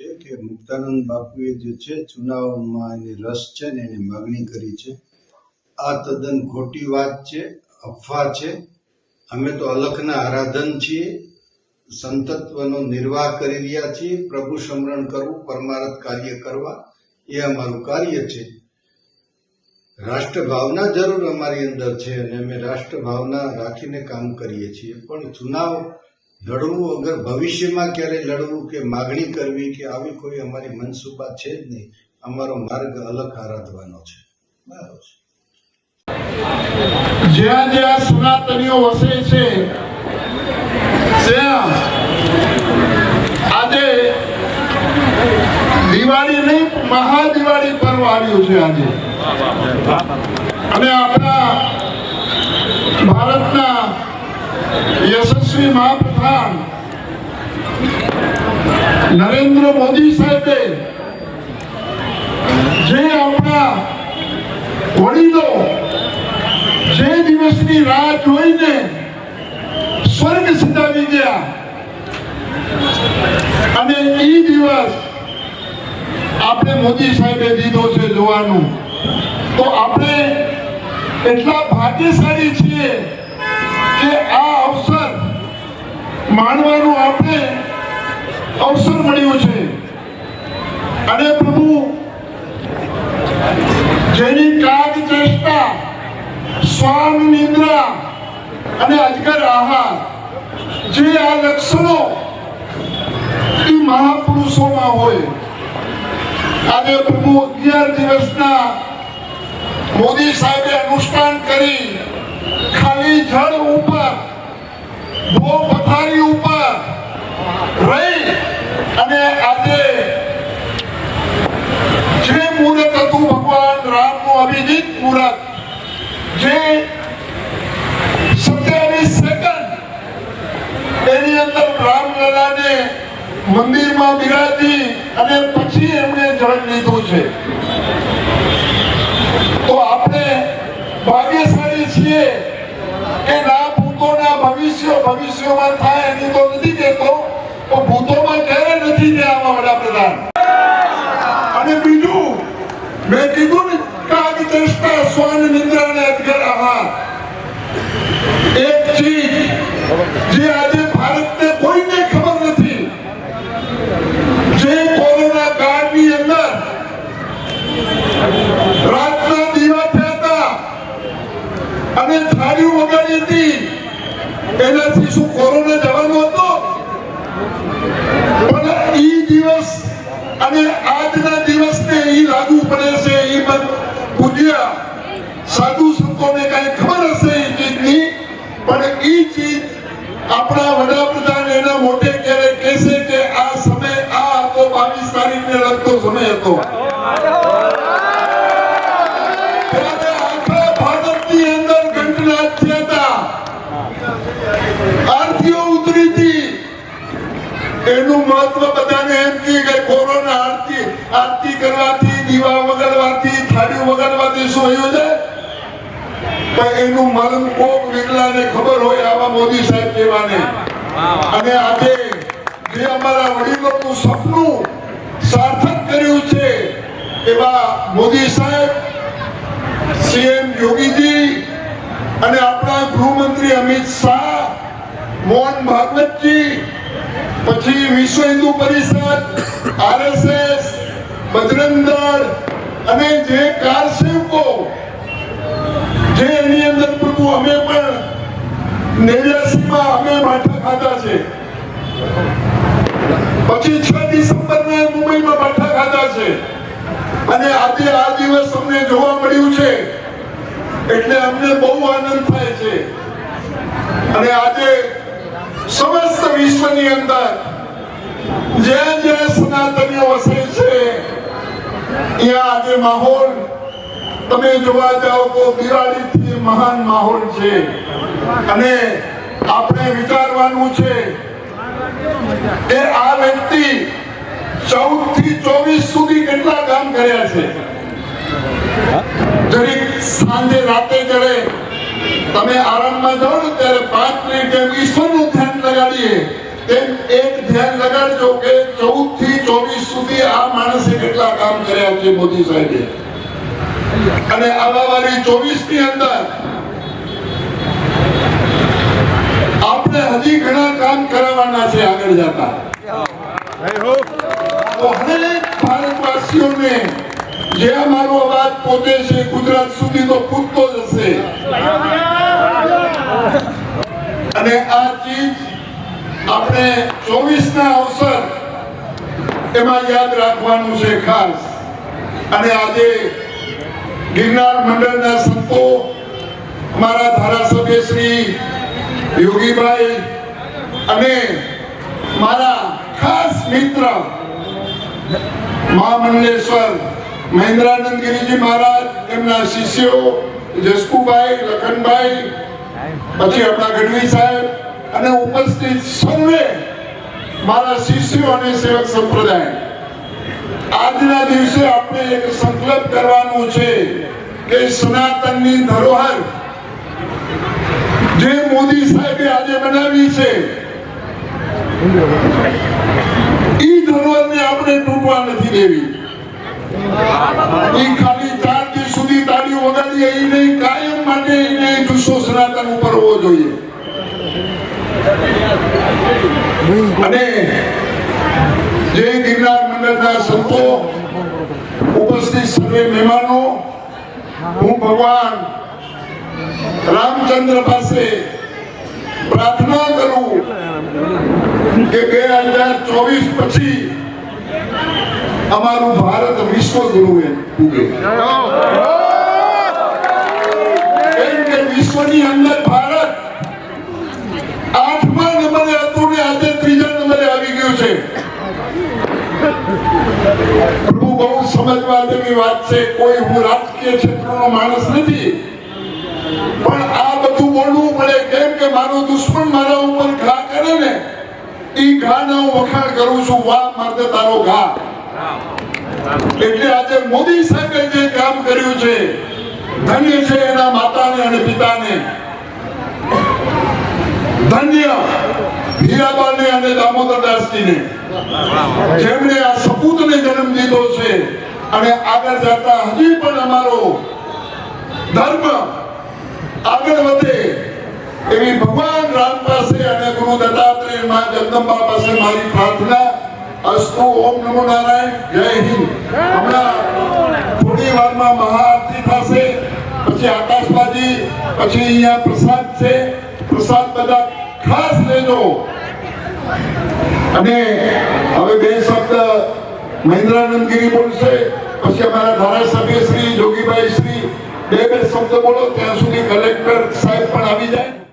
છે કે મુક્તાનંદ બાપુએ જે છે, ચુનાવમાં એની રસ છે ને એની માગણી કરી છે. આ તદ્દન ખોટી વાત છે, અફવા છે. અમે તો અલખના આરાધન છીએ, સંતત્વનો નિર્વાહ કરી રહ્યા છીએ, પ્રભુ સમરણ કરવું, પરમારથ કાર્ય કરવા, એ અમારું કાર્ય છે. રાષ્ટ્રભાવના જરૂર અમારી અંદર છે અને અમે રાષ્ટ્રભાવના રાખીને કામ કરીએ છીએ. પણ ચુનાવ લડવું અગર ભવિષ્યમાં ક્યારે લડવું કે માગણી કરવી કે આવી કોઈ અમારી મનસુબા છે જ નહીં, અમારો માર્ગ અલગ આરાધવાનો છે. બરાબર છે. જ્યાં જ્યાં સનાતનીઓ વસે છે, ત્યાં આજે દિવાળી નહીં, મહાદિવાળી પર્વ આવ્યું છે આજે. અને આપણા ભારતના યશસ્વી મહાપ્રધાન નરેન્દ્ર મોદી સાહેબે જે આપણા વડીલો જે દિવસની રાહ જોઈને સ્વર્ગ સિધાવી ગયા અને એ દિવસ આપણે મોદી સાહેબે દીધો છે જોવાનું. તો આપણે એટલા ભાગ્યશાળી છીએ અને પ્રભુ આહાર, જે આ લક્ષણો એ મહાપુરુષોમાં હોય. આજે પ્રભુ અગિયાર દિવસના મોદી સાહેબે અનુષ્ઠાન કરી ખાલી જળ ઉપર ભો પથારી ઉપર રહી અને આજે જે મુહૂર્ત હતું ભગવાન રામનું અભિજીત મુહૂર્ત, જે સત્યાવીસ સેકન્ડ એની અંદર રામલલાને મંદિરમાં બિરાજી અને પછી એમણે જળ લીધું છે તો આપણે ભાગ્યશાળી છીએ કે ના ભૂતોના ભવિષ્ય ભવિષ્યમાં થાય એની તો નથી કહેતો તો ભૂતોમાં ક્યારે નથી ગયા આવા વડાપ્રધાન અને બીજું મેં કીધું ને ચેષ્ટા શ્વાન નિદ્રા અને અજગર એક ચીજ જે આજે ભારતને કોઈને ખબર નથી જે કોરોના કાળની અંદર રાતના દીવા થયા હતા અને થાળીઓ વગાડી હતી એનાથી શું કોરોના જવાનો આપણા વડાપ્રધાન એના મોટે ક્યારે કહેશે કે આ સમય આ હતો, બાવીસ તારીખને લગતો સમય હતો? એનું મહત્વ બધાને એમ કે કોરોના આરતી આરતી કરવાથી, દીવા વગરવાથી થાળી વગરવાથી શું પણ એનું મરણ કોક વિરલાને ખબર હોય આવા મોદી સાહેબ જેવાને અને આજે જે અમારા વડીલોનું સપનું સાર્થક કર્યું છે, એવા મોદી સાહેબ, સીએમ યોગીજી અને આપણા ગૃહમંત્રી અમિત શાહ, મોહન ભાગવતજી, પછી વિશ્વ હિન્દુ પરિષદ, આરએસએસ બજરંગ અને જે કાર નેવ્યાસીમાં અમે પછી છ ડિસેમ્બરના મુંબઈમાં માઠા અને આજે આ દિવસ અમને જોવા મળ્યું છે. એટલે અમને બહુ આનંદ થાય છે. અને આજે સમસ્ત વિશ્વની અંદર જ્યાં જ્યાં સનાતનીઓ વસે છે. ત્યાં આજે માહોલ. તમે જોવા જાઓ તો દિવાળીથી મહાન માહોલ છે. અને આપણે વિચારવાનું છે કે આ વ્યક્તિ ચૌદથી ચોવીસ સુધી કેટલા કામ કર્યા છે? સાંજે રાતે જ્યારે તમે આરામમાં જાઓ ને ત્યારે પાંચ મિનિટ જેમ ઈશ્વરનું ધ્યાન લગાડીએ, તેમ એક ધ્યાન લગાડજો કે ચૌદથી ચોવીસ સુધી આ માણસે કેટલા કામ કર્યા છે મોદી સાહેબે. અને આવા વાળી ચોવીસની અંદર આપણે હજી ઘણા કામ કરાવવાના છે આગળ જતા. તો હરેક ભારતવાસીઓને જે અમારો અવાજ પોતે છે ગુજરાત સુધી તો પૂછતો જ હશે. અને આ ચીજ આપણે ચોવીસ ના અવસર એમાં યાદ રાખવાનું છે ખાસ. અને આજે ગિરનાર મંડળના સંતો અમારા ધારાસભ્ય શ્રી યોગીભાઈ અને મારા ખાસ મિત્ર મહામંડલેશ્વર મહેન્દ્રાનંદ ગિરિજી મહારાજ એમના શિષ્યો જસકુભાઈ, લખનભાઈ, પછી આપણા ગઢવી સાહેબ અને ઉપસ્થિત સર્વે મારા શિષ્યો અને સેવક સંપ્રદાય. આજના દિવસે આપણે એક સંકલ્પ કરવાનું છે કે સનાતનની ધરોહર જે મોદી સાહેબે આજે બનાવી છે, ઈ ધરોહરને આપણે તૂટવા નથી દેવી. ઈ ખાલી ચાર દિવસ સુધી તાળીઓ વગાડીએ, ઈ નહીં કાયમ માટે એને જુસ્સો સનાતન ઉપર હોવો જોઈએ. અને જે ગિરનાર મંડળના સંતો, ઉપસ્થિત સર્વે મહેમાનો, હું ભગવાન રામચંદ્ર પાસે પ્રાર્થના કરું કે બે હજાર ચોવીસ પછી અમારું ભારત વિશ્વ ગુરુએ ઉગે કેમ કે વિશ્વની અંદર ભારત આઠમા નંબરે હતું ને આજે ત્રીજા નંબરે આવી ગયું છે. પ્રભુ બહુ સમજવા જેવી વાત છે, કોઈ હું રાજકીય ક્ષેત્રનો માણસ નથી. પણ આ બધું બોલવું પડે. કેમ કે મારો દુશ્મન મારા ઉપર ઘા કરે ને, ઈ ઘાના હું વખાણ કરું છું વાહ મારતે તારો ઘા. એટલે આજે મોદી સાહેબે જે કામ કર્યું છે, ધન્ય છે એના માતાને અને પિતાને. ધન્ય હીરાબાને અને દામોદરદાસજીને જેમણે આ સપૂતને જન્મ દીધો છે અને આગળ જતા હજી પણ અમારો ધર્મ આગળ વધે એવી ભગવાન રામ પાસે અને ગુરુ દત્તાત્રેયમાં જગદંબા પાસે મારી પ્રાર્થના. અસ્તુ ઓમ નમો નારાયણ. જય હિન્દ. હમણાં થોડી વારમાં મહાઆરતી થશે. પછી આકાશબાજી પછી અહીંયા પ્રસાદ છે. પ્રસાદ બધા ખાસ લેજો. અને હવે બે શબ્દ મહેન્દ્રાનંદ ગીરી બોલશે. પછી અમારા ધારાસભ્ય શ્રી જોગીભાઈ શ્રી બે બે શબ્દ બોલો ત્યાં સુધી કલેક્ટર સાહેબ પણ આવી જાય.